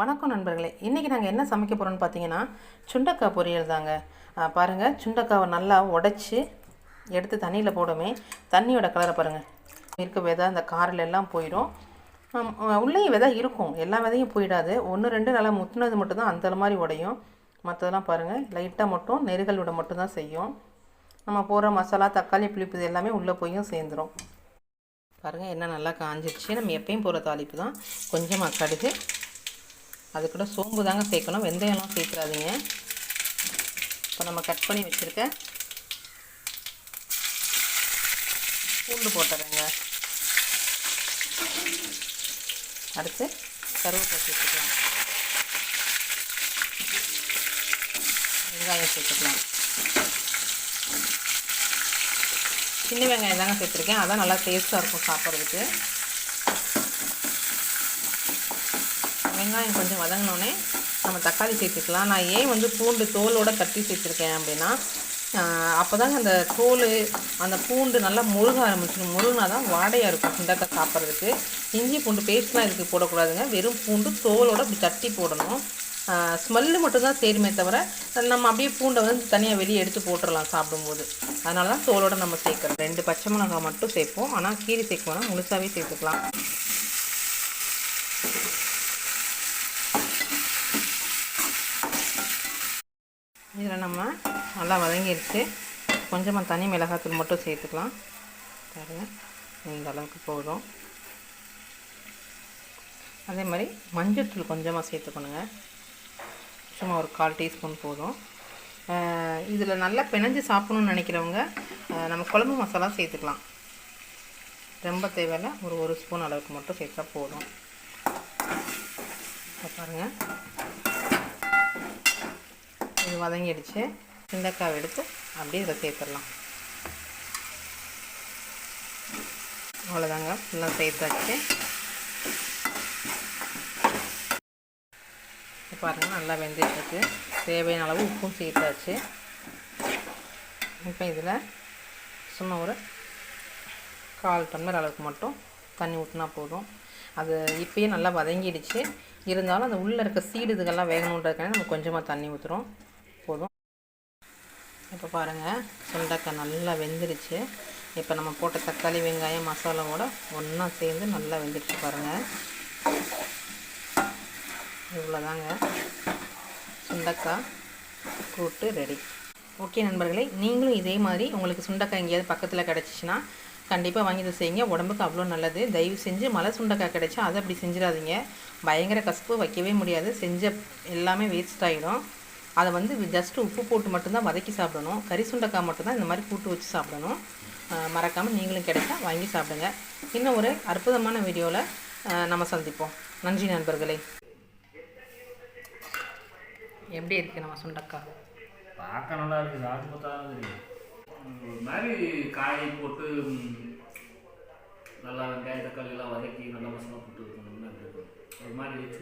வணக்கம் நண்பர்களே. இன்றைக்கி நாங்கள் என்ன சமைக்க போகிறோம்னு பார்த்தீங்கன்னா சுண்டக்காய் பொரியல் தாங்க. பாருங்கள் சுண்டக்காவை நல்லா உடச்சி எடுத்து தண்ணியில் போடுமே. தண்ணியோட கலரை பாருங்கள் இருக்க விதை அந்த காரில் எல்லாம் போயிடும். உள்ளேயும் விதை இருக்கும். எல்லா விதையும் போயிடாது. ஒன்று ரெண்டு நல்லா முத்துனது மட்டும்தான் அந்த மாதிரி உடையும். மற்றதெல்லாம் பாருங்கள் லைட்டாக மட்டும் நெருகல் விட மட்டும்தான் செய்யும். நம்ம போடுற மசாலா தக்காளி புளிப்பு இது எல்லாமே உள்ளே போயும் சேர்ந்துடும் பாருங்கள் என்ன நல்லா காஞ்சிடுச்சு நம்ம எப்பயும் போகிற தாளிப்பு தான். கொஞ்சமாக கடுகு அது கூட சோம்பு தாங்க சேர்க்கணும் வெந்தயம்லாம் சேர்த்துறாதீங்க இப்போ நம்ம கட் பண்ணி வச்சுருக்க பூண்டு போட்டுறேங்க. அடுத்து கருவேப்பிலை சேர்த்துக்கலாம். வெங்காயம் சேர்த்துக்கலாம். சின்ன வெங்காயம் தாங்க சேர்த்துருக்கேன். அதான் நல்லா டேஸ்ட்டாக இருக்கும் சாப்பிட்றதுக்கு. வெங்காயம் கொஞ்சம் வதங்கினோடனே நம்ம தக்காளி சேர்த்துக்கலாம். நான் ஏன் வந்து பூண்டு தோலோடு தட்டி சேர்த்துருக்கேன் அப்படின்னா அப்போ தாங்க அந்த தோல் அந்த பூண்டு நல்லா முருக ஆரம்பிச்சிடும். முருகினா தான் வாடையாக இருக்கும் சுண்டக்காய் சாப்பிட்றதுக்கு. இஞ்சி பூண்டு பேஸ்ட்லாம் இதுக்கு போடக்கூடாதுங்க. வெறும் பூண்டு தோலோட அப்படி தட்டி போடணும். ஸ்மெல்லு மட்டும்தான் சேருமே தவிர நம்ம அப்படியே பூண்டை வந்து தனியாக வெளியே எடுத்து போட்டுடலாம் சாப்பிடும்போது. அதனால தான் தோலோடு நம்ம சேர்க்குறோம் ரெண்டு பச்சை மிளகாய் மட்டும் சேர்ப்போம். ஆனால் கீரை சேர்க்கணும்னா முழுசாகவே சேர்த்துக்கலாம். இதில் நம்ம நல்லா வதங்கிடுச்சு. கொஞ்சமாக தனி மிளகாத்தூள் மட்டும் சேர்த்துக்கலாம். பாருங்கள் இந்த அளவுக்கு போதும். அதே மாதிரி மஞ்சள்தூள் கொஞ்சமாக சேர்த்துக்கணுங்க. சும்மா ஒரு கால் டீஸ்பூன் போதும். இதில் நல்லா பிணைஞ்சு சாப்பிடணும்னு நினைக்கிறவங்க நம்ம குழம்பு மசாலா சேர்த்துக்கலாம். ரொம்ப தேவையில்ல ஒரு ஒரு ஸ்பூன் அளவுக்கு மட்டும் சேர்த்தா போதும். பாருங்கள் வதங்கிடுச்சு. சுண்டைக்காய் எடுத்து அப்படியே இதில் சேர்த்துடலாம். அவ்வளோதாங்க ஃபுல்லாக சேர்த்தாச்சு. இப்போ பாருங்கள் நல்லா வெந்துட்டுருக்கு. தேவையான அளவு உப்பும் சேர்த்தாச்சு. இப்போ இதில் சும்மா ஒரு கால் டம்ளர் அளவுக்கு மட்டும் தண்ணி ஊற்றினா போதும். அது இப்போயே நல்லா வதங்கிடுச்சு. இருந்தாலும் அந்த உள்ளே இருக்க சீடு இதுகெல்லாம் வேகணுன்றதுக்காக நம்ம கொஞ்சமாக தண்ணி ஊற்றுறோம் இப்போ பாருங்கள் சுண்டக்காய் நல்லா வெந்துருச்சு. இப்போ நம்ம போட்ட தக்காளி வெங்காயம் மசாலாவோட ஒன்றா சேர்ந்து நல்லா வெந்துருச்சு பாருங்கள் இவ்வளோதாங்க. சுண்டக்காய் கூட்டு ரெடி. ஓகே நண்பர்களே நீங்களும் இதே மாதிரி உங்களுக்கு சுண்டக்காய் எங்கேயாவது பக்கத்தில் கிடச்சிச்சின்னா கண்டிப்பாக வாங்கி இதை செய்யுங்க. உடம்புக்கு அவ்வளோ நல்லது. தயவு செஞ்சு மலை சுண்டக்காய் கிடைச்சா அதை அப்படி செஞ்சிடாதீங்க. பயங்கர கசப்பு வைக்கவே முடியாது. செஞ்ச எல்லாமே வேஸ்ட் ஆகிடும் அதை வந்து ஜஸ்ட்டு உப்பு போட்டு மட்டும்தான் வதக்கி சாப்பிடணும். கறி சுண்டக்காய் மட்டும்தான் இந்த மாதிரி கூட்டு வச்சு சாப்பிடணும். மறக்காமல் நீங்களும் கிடைச்சா வாங்கி சாப்பிடுங்க. இன்னும் ஒரு அற்புதமான வீடியோவில் நம்ம சந்திப்போம். நன்றி நண்பர்களே. எப்படி இருக்குது நம்ம சுண்டக்காய்? பார்க்க நல்லா இருக்குது சாப்பிட்டு பார்த்தா ஒரு மாதிரி காய் போட்டு நல்லா வெங்காய தக்காளி எல்லாம் வதக்கி நல்லா மசாலா போட்டு இருக்கணும். ஒரு மாதிரி வச்சு